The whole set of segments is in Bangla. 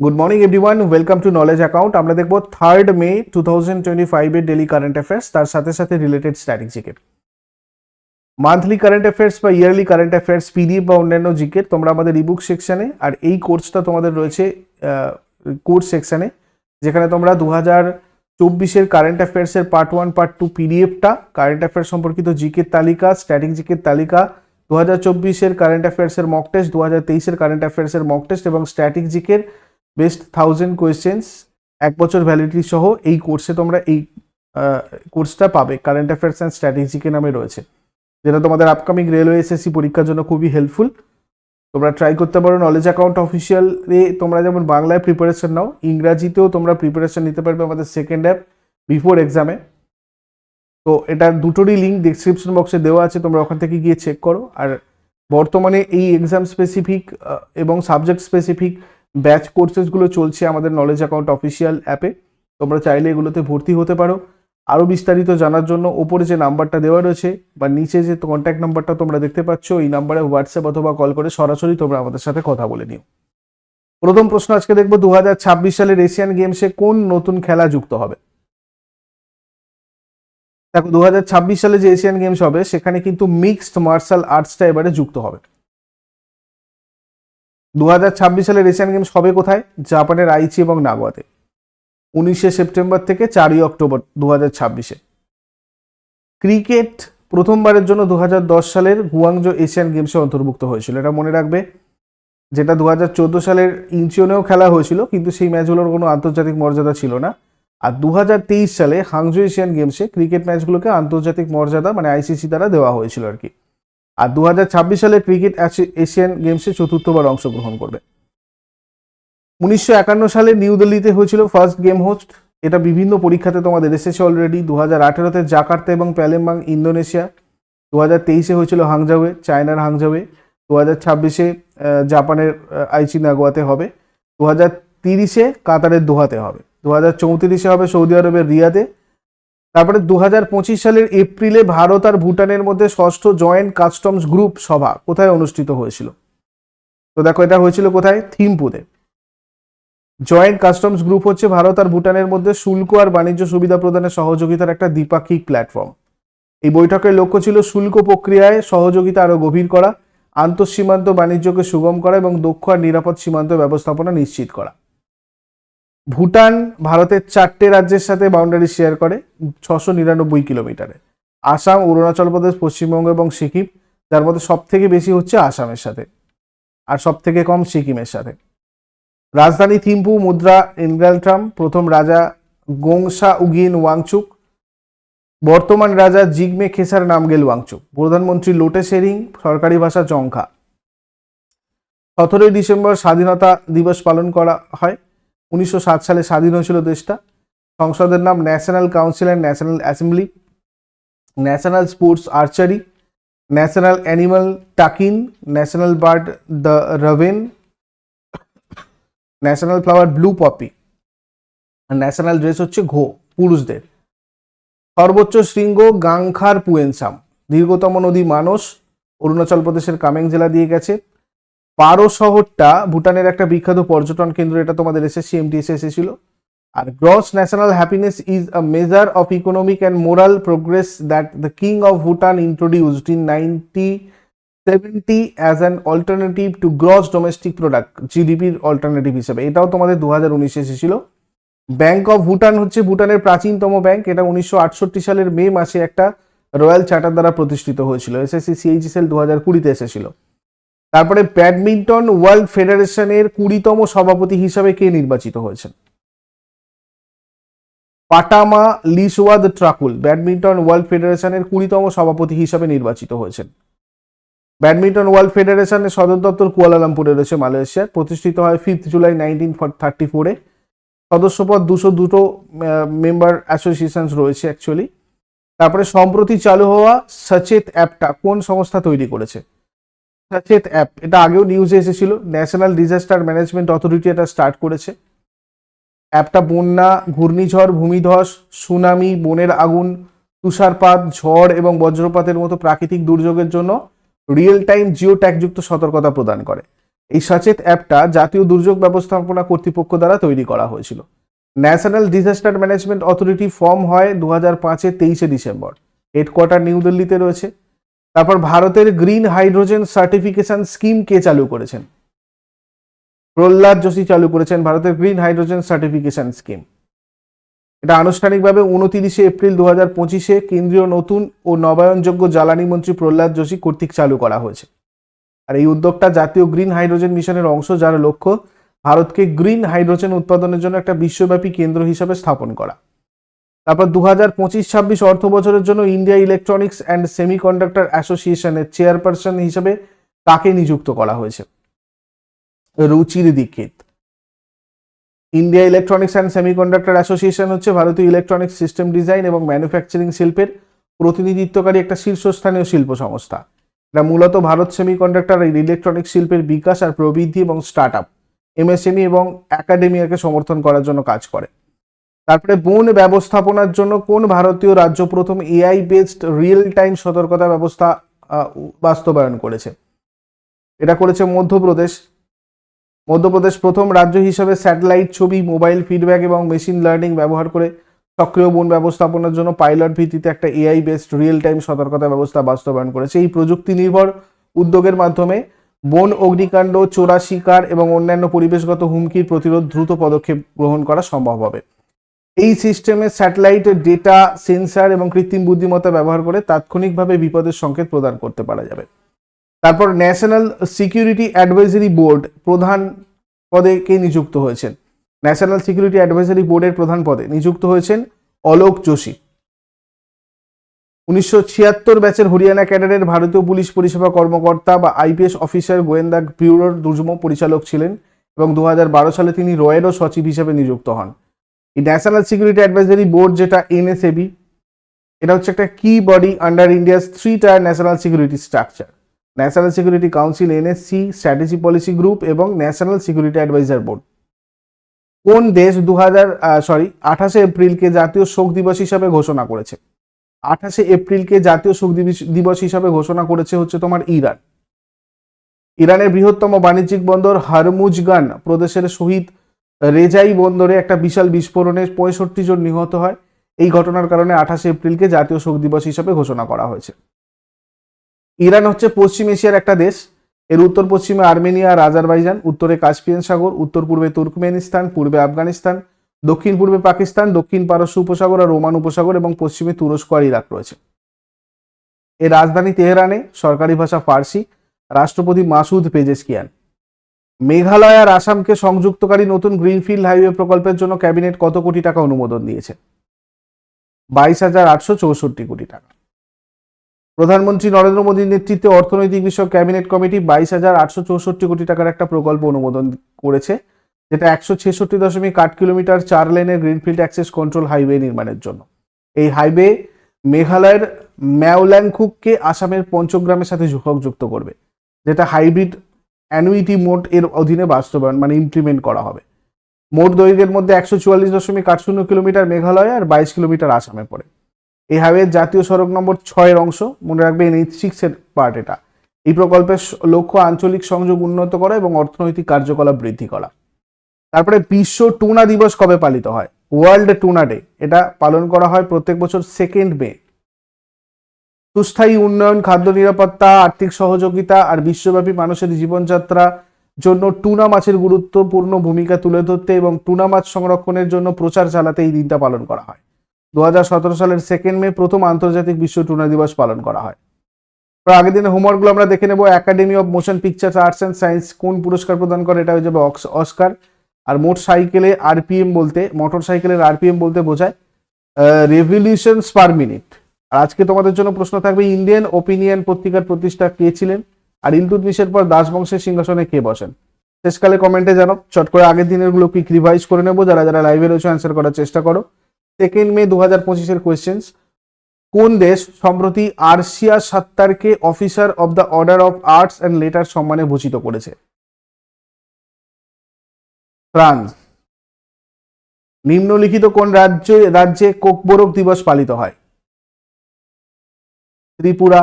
Good morning everyone welcome to knowledge account আমরা দেখব third May two thousand twenty ফাইভের ডেলি কারেন্ট অ্যাফেয়ার্স তার সাথে সাথে রিলেটেড স্ট্র্যাটেজিকের মান্থলি কারেন্ট অ্যাফেয়ার্স বা ইয়ারলি কারেন্ট অ্যাফেয়ার্স পিডিএফ বা অন্যান্য জিকের তোমরা আমাদের ইবুক সেকশনে আর এই কোর্সটা তোমাদের রয়েছে কোর্স সেকশনে যেখানে তোমরা দু হাজার চব্বিশের কারেন্ট অ্যাফেয়ার্সের পার্ট ওয়ান পার্ট টু পিডিএফটা কারেন্ট অ্যাফেয়ার্স সম্পর্কিত জিকের তালিকা স্ট্যাটিক জিকের তালিকা দু হাজার চব্বিশের কারেন্ট অ্যাফেয়ার্সের মক টেস্ট দু হাজার তেইশের কারেন্ট অ্যাফেয়ার্সের মক টেস্ট এবং স্ট্যাটিক জিকের বেস্ট থাউজেন্ড কোয়েশ্চেন্স, এক বছর ভ্যালিডিটি সহ এই কোর্সে তোমরা এই কোর্সটা পাবে কারেন্ট অ্যাফেয়ার্স অ্যান্ড স্ট্র্যাটেজিকে নামে রয়েছে। যেটা তোমাদের আপকামিং রেলওয়ে এসএসসি পরীক্ষার জন্য খুবই হেল্পফুল তোমরা ট্রাই করতে পারো নলেজ অ্যাকাউন্ট অফিসিয়ালে তোমরা যেমন বাংলায় প্রিপারেশন নাও, ইংরাজিতেও তোমরা প্রিপারেশন নিতে পারবে আমাদের সেকেন্ড অ্যাপ বিফোর এক্সামে তো এটার দুটোরই লিঙ্ক ডিসক্রিপশন বক্সে দেওয়া আছে, তোমরা ওখান থেকে গিয়ে চেক করো। আর বর্তমানে এই এক্সাম স্পেসিফিক এবং সাবজেক্ট স্পেসিফিক ব্যাচ কোর্সেসগুলো চলছে আমাদের নলেজ অ্যাকাউন্ট অফিসিয়াল অ্যাপে তোমরা চাইলে এগুলোতে ভর্তি হতে পারো। আরও বিস্তারিত জানার জন্য ওপরে যে নাম্বারটা দেওয়া রয়েছে বা নিচে যে কন্ট্যাক্ট নাম্বারটা তোমরা দেখতে পাচ্ছ, এই নাম্বারে হোয়াটসঅ্যাপ অথবা কল করে সরাসরি তোমরা আমাদের সাথে কথা বলে নিও। প্রথম প্রশ্ন আজকে দেখব দু হাজার ছাব্বিশ সালের এশিয়ান গেমসে কোন নতুন খেলা যুক্ত হবে? দেখো দু হাজার ছাব্বিশ সালে যে এশিয়ান গেমস হবে, সেখানে কিন্তু মিক্সড মার্শাল আর্টসটা এবারে যুক্ত হবে। দু হাজার ছাব্বিশ সালের এশিয়ান গেমস হবে কোথায়? জাপানের আইচি এবং নাগোয়াতে। উনিশে সেপ্টেম্বর থেকে চারই অক্টোবর দু হাজার ছাব্বিশে। ক্রিকেট প্রথমবারের জন্য দু হাজার দশ সালের গুয়াংজো এশিয়ান গেমসে অন্তর্ভুক্ত হয়েছিল। এটা মনে রাখবে, যেটা দু হাজার চোদ্দ সালের ইঞ্চিওনেও খেলা হয়েছিল, কিন্তু সেই ম্যাচগুলোর কোনো আন্তর্জাতিক মর্যাদা ছিল না। আর দু হাজার তেইশ সালে হাংজো এশিয়ান গেমসে ক্রিকেট ম্যাচগুলোকে আন্তর্জাতিক মর্যাদা মানে আইসিসি দ্বারা দেওয়া হয়েছিল আর কি। আর দু হাজার ছাব্বিশ সালে ক্রিকেট এশিয়ান গেমসে চতুর্থবার অংশগ্রহণ করবে। উনিশশো একান্ন সালে নিউ দিল্লিতে হয়েছিল ফার্স্ট গেম হোস্ট। এটা বিভিন্ন পরীক্ষাতে তোমাদের এসেছে অলরেডি দু হাজার আঠেরোতে জাকার্তা এবং প্যালেমবাং ইন্দোনেশিয়া। দু হাজার তেইশে হয়েছিল হাংজাওয়ে চায়নার হাংজাওয়ে দু হাজার ছাব্বিশে জাপানের আইচি নাগোয়াতে হবে। দু হাজার তিরিশে কাতারের দোহাতে হবে। দু হাজার চৌত্রিশে হবে সৌদি আরবের রিয়াদে। তারপরে দু হাজার পঁচিশ সালের এপ্রিলে ভারত আর ভুটানের মধ্যে ষষ্ঠ জয়েন্ট কাস্টমস গ্রুপ সভা কোথায় অনুষ্ঠিত হয়েছিল? তো দেখো, এটা হয়েছিল কোথায়? থিম্পুতে। জয়েন্ট কাস্টমস গ্রুপ হচ্ছে ভারত আর ভুটানের মধ্যে শুল্ক আর বাণিজ্য সুবিধা প্রদানের সহযোগিতার একটা দ্বিপাক্ষিক প্ল্যাটফর্ম। এই বৈঠকের লক্ষ্য ছিল শুল্ক প্রক্রিয়ায় সহযোগিতা আরও গভীর করা, আন্তঃসীমান্ত বাণিজ্যকে সুগম করা এবং দক্ষ আর নিরাপদ সীমান্ত ব্যবস্থাপনা নিশ্চিত করা। ভুটান ভারতের চারটে রাজ্যের সাথে বাউন্ডারি শেয়ার করে ছশো নিরানব্বই কিলোমিটারে। আসাম, অরুণাচল প্রদেশ, পশ্চিমবঙ্গ এবং সিকিম, যার মধ্যে সব থেকে বেশি হচ্ছে আসামের সাথে আর সব থেকে কম সিকিমের সাথে। রাজধানী থিম্পু, মুদ্রা, ইনগালট্রাম, প্রথম রাজা গোংসা উগিন ওয়াংচুক, বর্তমান রাজা জিগমে খেসার নামগেল ওয়াংচুক, প্রধানমন্ত্রী লোটে শেরিং সরকারি ভাষা চংখা। সতেরোই ডিসেম্বর স্বাধীনতা দিবস পালন করা হয়। উনিশশো সাত সালে স্বাধীন হয়েছিল দেশটা। সংসদের নাম national council and national assembly. National sports archery. National animal takin. National bird the raven. National flower blue poppy. National dress হচ্ছে ঘো, পুরুষদের। সর্বোচ্চ শৃঙ্গ গাংখার পুয়েনসাম। দীর্ঘতম নদী মানস। অরুণাচল প্রদেশের কামেং জেলা দিয়ে গেছে। পারো শহরটা ভুটানের একটা বিখ্যাত পর্যটন কেন্দ্র, এটা তোমাদের এসএসসি এমটিএসে এসেছিল। আর gross national happiness is a measure of economic and moral progress that the king of Bhutan introduced in ninety seventy as an alternative to gross domestic product, জিডিপির অল্টারনেটিভ হিসেবে। এটাও তোমাদের দু হাজার উনিশে এসেছিল। ব্যাংক অফ ভুটান হচ্ছে ভুটানের প্রাচীনতম ব্যাংক। এটা উনিশশো আটষট্টি সালের মে মাসে একটা রয়্যাল চার্টার দ্বারা প্রতিষ্ঠিত হয়েছিল। এসএসসি সিএইচএসএল দু হাজার কুড়িতে এসেছিল। তারপরে ব্যাডমিন্টন ওয়ার্ল্ড ফেডারেশনের কুড়িতম সভাপতি হিসাবে কে নির্বাচিত হয়েছেন? পাটামা লিসওয়াদ ট্রাকুল ব্যাডমিন্টন ওয়ার্ল্ড ফেডারেশনের কুড়িতম সভাপতি হিসাবে নির্বাচিত হয়েছেন। ব্যাডমিন্টন ওয়ার্ল্ড ফেডারেশনের সদর দপ্তর কুয়ালালামপুরে রয়েছে, মালয়েশিয়ার। প্রতিষ্ঠিত হয় ফিফথ জুলাই নাইনটিন থার্টি ফোরে সদস্যপদ দুশো দুটো মেম্বার অ্যাসোসিয়েশনস রয়েছে অ্যাকচুয়ালি তারপরে সম্প্রতি চালু হওয়া সচেত অ্যাপটা কোন সংস্থা তৈরি করেছে? সচেত অ্যাপ এটা আগেও নিউজে এসেছিল। ন্যাশনাল ডিজাস্টার ম্যানেজমেন্ট অথরিটি এটা স্টার্ট করেছে। অ্যাপটা বন্যা, ঘূর্ণিঝড়, ভূমিধস সুনামি বনের আগুন, তুষারপাত, ঝড় এবং বজ্রপাতের মতো প্রাকৃতিক দুর্যোগের জন্য রিয়েল টাইম জিও ট্যাগযুক্ত সতর্কতা প্রদান করে। এই সচেত অ্যাপটা জাতীয় দুর্যোগ ব্যবস্থাপনা কর্তৃপক্ষ দ্বারা তৈরি করা হয়েছিল। National disaster management authority form হয় দু হাজার পাঁচের তেইশে ডিসেম্বর। হেডকোয়ার্টার নিউ দিল্লিতে রয়েছে। তারপর ভারতের গ্রিন হাইড্রোজেন সার্টিফিকেশন স্কিম কে চালু করেছেন? প্রহ্লাদ যোশী চালু করেছেন ভারতের গ্রিন হাইড্রোজেন সার্টিফিকেশন স্কিম। এটা আনুষ্ঠানিকভাবে উনতিরিশে এপ্রিল দু হাজার পঁচিশে কেন্দ্রীয় নতুন ও নবায়নযোগ্য জ্বালানি মন্ত্রী প্রহ্লাদ যোশী কর্তৃক চালু করা হয়েছে। আর এই উদ্যোগটা জাতীয় গ্রিন হাইড্রোজেন মিশনের অংশ যার লক্ষ্য ভারতকে গ্রিন হাইড্রোজেন উৎপাদনের জন্য একটা বিশ্বব্যাপী কেন্দ্র হিসাবে স্থাপন করা। তারপর দু হাজার পঁচিশ, ছাব্বিশ অর্থ বছরের জন্য ইন্ডিয়া ইলেকট্রনিক্স অ্যান্ড সেমিকন্ডাক্টর অ্যাসোসিয়েশনের চেয়ারপারসন হিসেবে তাকে নিযুক্ত করা হয়েছে। Ruchir Dixit. India electronics and semiconductor association হচ্ছে ভারতীয় ইলেকট্রনিক্স সিস্টেম ডিজাইন এবং ম্যানুফ্যাকচারিং শিল্পের প্রতিনিধিত্বকারী একটা শীর্ষস্থানীয় শিল্প সংস্থা। এটা মূলত ভারত সেমিকন্ডাক্টর আর ইলেকট্রনিক শিল্পের বিকাশ আর প্রবৃদ্ধি এবং স্টার্ট আপ এমএসএমই এবং একাডেমিয়াকে সমর্থন করার জন্য কাজ করে। তারপরে বন ব্যবস্থাপনার জন্য কোন ভারতীয় রাজ্য প্রথম এআই বেসড রিয়েল টাইম সতর্কতা ব্যবস্থা বাস্তবায়ন করেছে? এটা করেছে মধ্যপ্রদেশ। মধ্যপ্রদেশ প্রথম রাজ্য হিসেবে স্যাটেলাইট ছবি মোবাইল ফিডব্যাক এবং মেশিন লার্নিং ব্যবহার করে সক্রিয় বন ব্যবস্থাপনার জন্য পাইলট ভিত্তিতে একটা এআই বেসড রিয়েল টাইম সতর্কতা ব্যবস্থা বাস্তবায়ন করেছে। এই প্রযুক্তি নির্ভর উদ্যোগের মাধ্যমে বন, অগ্নিকাণ্ড চোরা শিকার এবং অন্যান্য পরিবেশগত হুমকির প্রতিরোধ দ্রুত পদক্ষেপ গ্রহণ করা সম্ভব হবে। এই সিস্টেমে স্যাটেলাইট ডেটা, সেন্সার এবং কৃত্রিম বুদ্ধিমত্তা ব্যবহার করে তাৎক্ষণিকভাবে বিপদের সংকেত প্রদান করতে পারা যাবে। তারপর ন্যাশনাল সিকিউরিটি অ্যাডভাইজারি বোর্ড প্রধান পদে কে নিযুক্ত হয়েছেন? ন্যাশনাল সিকিউরিটি অ্যাডভাইজারি বোর্ডের প্রধান পদে নিযুক্ত হয়েছেন অলোক যোশী। উনিশশো ছিয়াত্তর ব্যাচের হরিয়ানা ক্যাডারের ভারতীয় পুলিশ পরিষেবা কর্মকর্তা বা আইপিএস অফিসার গোয়েন্দা ব্যুরোর দুর্যম পরিচালক ছিলেন এবং দু হাজার বারো সালে তিনি রয়েরও সচিব হিসেবে নিযুক্ত হন। এই ন্যাশনাল সিকিউরিটি অ্যাডভাইজারি বোর্ড যেটা এনএসএবি এটা হচ্ছে একটা কি body under India's three tier national security structure national security council NSC strategy policy group এবং ন্যাশনাল সিকিউরিটি অ্যাডভাইজার বোর্ড কোন দেশ দু হাজার সরি আঠাশে এপ্রিলকে জাতীয় শোক দিবস হিসাবে ঘোষণা করেছে? আঠাশে এপ্রিলকে জাতীয় শোক দিবস- দিবস হিসাবে ঘোষণা করেছে হচ্ছে তোমার ইরান। ইরানের বৃহত্তম বাণিজ্যিক বন্দর হারমুজগান প্রদেশের শহীদ রেজাই বন্দরে একটা বিশাল বিস্ফোরণে পঁয়ষট্টি জন নিহত হয়। এই ঘটনার কারণে আঠাশে এপ্রিলকে জাতীয় শোক দিবস হিসাবে ঘোষণা করা হয়েছে। ইরান হচ্ছে পশ্চিম এশিয়ার একটা দেশ। এর উত্তর পশ্চিমে আর্মেনিয়া আর আজারবাইজান, উত্তরে কাস্পিয়ান সাগর, উত্তর পূর্বে তুর্কমেনিস্তান, পূর্বে আফগানিস্তান, দক্ষিণ পূর্বে পাকিস্তান, দক্ষিণ পারস্য উপসাগর আর রোমান উপসাগর এবং পশ্চিমে তুরস্ক আর ইরাক রয়েছে। এর রাজধানী তেহরানে সরকারি ভাষা ফার্সি, রাষ্ট্রপতি মাসুদ পেজেসকিয়ান। মেঘালয় আর আসামকে সংযুক্তকারী নতুন গ্রিনফিল্ড হাইওয়ে প্রকল্পের জন্য ক্যাবিনেট কত কোটি টাকা অনুমোদন দিয়েছে? বাইশ হাজার আটশো চৌষট্টি কোটি টাকা। প্রধানমন্ত্রী নরেন্দ্র মোদীর নেতৃত্বে অর্থনৈতিক বিষয়ক ক্যাবিনেট কমিটি বাইশ হাজার আটশো চৌষট্টি কোটি টাকার একটা প্রকল্প অনুমোদন করেছে, যেটা একশো ছেষট্টি দশমিক আট কিলোমিটার চার লেনের গ্রিনফিল্ড অ্যাক্সেস কন্ট্রোল হাইওয়ে নির্মাণের জন্য। এই হাইওয়ে মেঘালয়ের ম্যাওল্যাংখুককে আসামের পঞ্চগ্রামের সাথে সংযুক্ত করবে, যেটা হাইব্রিড অ্যানুইটি মোড এর অধীনে বাস্তবায়ন মানে ইমপ্লিমেন্ট করা হবে। মোট দৈর্ঘ্যের মধ্যে একশো চুয়াল্লিশ দশমিক আট শূন্য কিলোমিটার মেঘালয় আর বাইশ কিলোমিটার আসামে পড়ে। এই হাইওয়ের জাতীয় সড়ক নম্বর ছয়ের অংশ, মনে রাখবেন এইচ সিক্স এর পার্ট এটা। এই প্রকল্পের লক্ষ্য আঞ্চলিক সংযোগ উন্নত করা এবং অর্থনৈতিক কার্যকলাপ বৃদ্ধি করা। তারপরে বিশ্ব টুনা দিবস কবে পালিত হয়? ওয়ার্ল্ড টুনা ডে এটা পালন করা হয় প্রত্যেক বছর সেকেন্ড মে সুস্থায়ী উন্নয়ন, খাদ্য নিরাপত্তা, আর্থিক সহযোগিতা আর বিশ্বব্যাপী মানুষের জীবনযাত্রা জন্য টুনা মাছের গুরুত্বপূর্ণ ভূমিকা তুলে ধরতে এবং টুনা মাছ সংরক্ষণের জন্য প্রচার চালাতে এই দিনটা পালন করা হয়। দু হাজার সতেরো সালের সেকেন্ড মে প্রথম আন্তর্জাতিক বিশ্ব টুনা দিবস পালন করা হয়। আগের দিনে হোমওয়ার্কগুলো আমরা দেখে নেব। Academy of motion pictures arts and science কোন পুরস্কার প্রদান করে? এটা হয়ে যাবে অস্কার। আর মোট সাইকেলে আরপিএম বলতে মোটর সাইকেলের আরপিএম বলতে বোঝায় রেভলিউশনস পার মিনিট আর আজকে তোমাদের জন্য প্রশ্ন থাকবে, ইন্ডিয়ান ওপিনিয়ন পত্রিকার প্রতিষ্ঠা কে ছিলেন? আর ইলতুতমিশের পর দাস বংশের সিংহাসনে কে বসেন? শেষকালে কমেন্টে জানো চট করে আগের দিনেরগুলো কুইক রিভাইজ করে নেব। যারা যারা লাইভে রয়েছে অ্যান্সার করার চেষ্টা করো। সেকেন্ড মে দু হাজার পঁচিশের কোয়েশ্চেন্স কোন দেশ সম্প্রতি Arshia সাত্তারকে officer of the order of arts and letter সম্মানে ভূষিত করেছে? ফ্রান্স। নিম্নলিখিত কোন রাজ্যে রাজ্যে কোকবোরক দিবস পালিত হয়? ত্রিপুরা।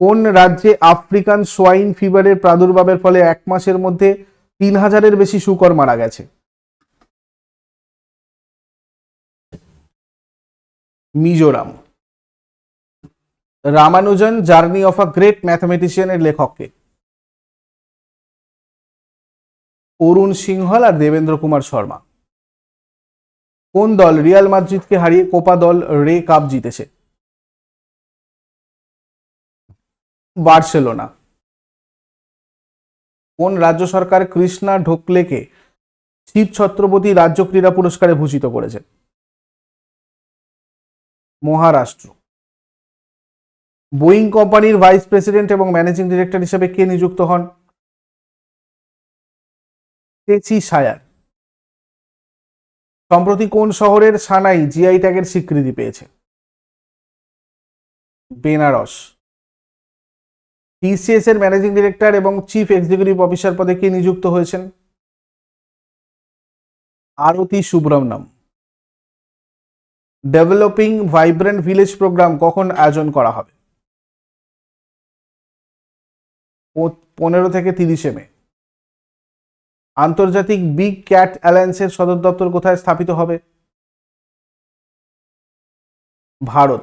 কোন রাজ্যে আফ্রিকান সোয়াইন ফিভারের প্রাদুর্ভাবের ফলে এক মাসের মধ্যে তিন হাজারের বেশি শুকর মারা গেছে? Mizoram. Ramanujan journey of a great ম্যাথমেটিশিয়ানের লেখককে অরুণ সিংহল আর দেবেন্দ্র কুমার শর্মা। কোন দল রিয়াল মাদ্রিদকে হারিয়ে কোপা দল রে কাপ জিতেছে? বার্সেলোনা কোন রাজ্য সরকার কৃষ্ণা ঢোকলেকে শিব ছত্রপতি রাজ্য ক্রীড়া পুরস্কারে ভূষিত করেছে? মহারাষ্ট্র। বোয়িং কোম্পানির ভাইস প্রেসিডেন্ট এবং ম্যানেজিং ডিরেক্টর হিসেবে কে নিযুক্ত হন? সায়ার। সম্প্রতি কোন শহরের সানাই জিআই ট্যাগের স্বীকৃতি পেয়েছে? বেনারস। টিসিএস এর ম্যানেজিং ডিরেক্টর এবং চিফ এক্সিকিউটিভ অফিসার পদে কে নিযুক্ত হয়েছেন? Aarti Subramaniam developing vibrant village programme কখন আয়োজন করা হবে? পনেরো থেকে তিরিশে মে। আন্তর্জাতিক বিগ ক্যাট অ্যালায়েন্সের সদর দপ্তর কোথায় স্থাপিত হবে? ভারত।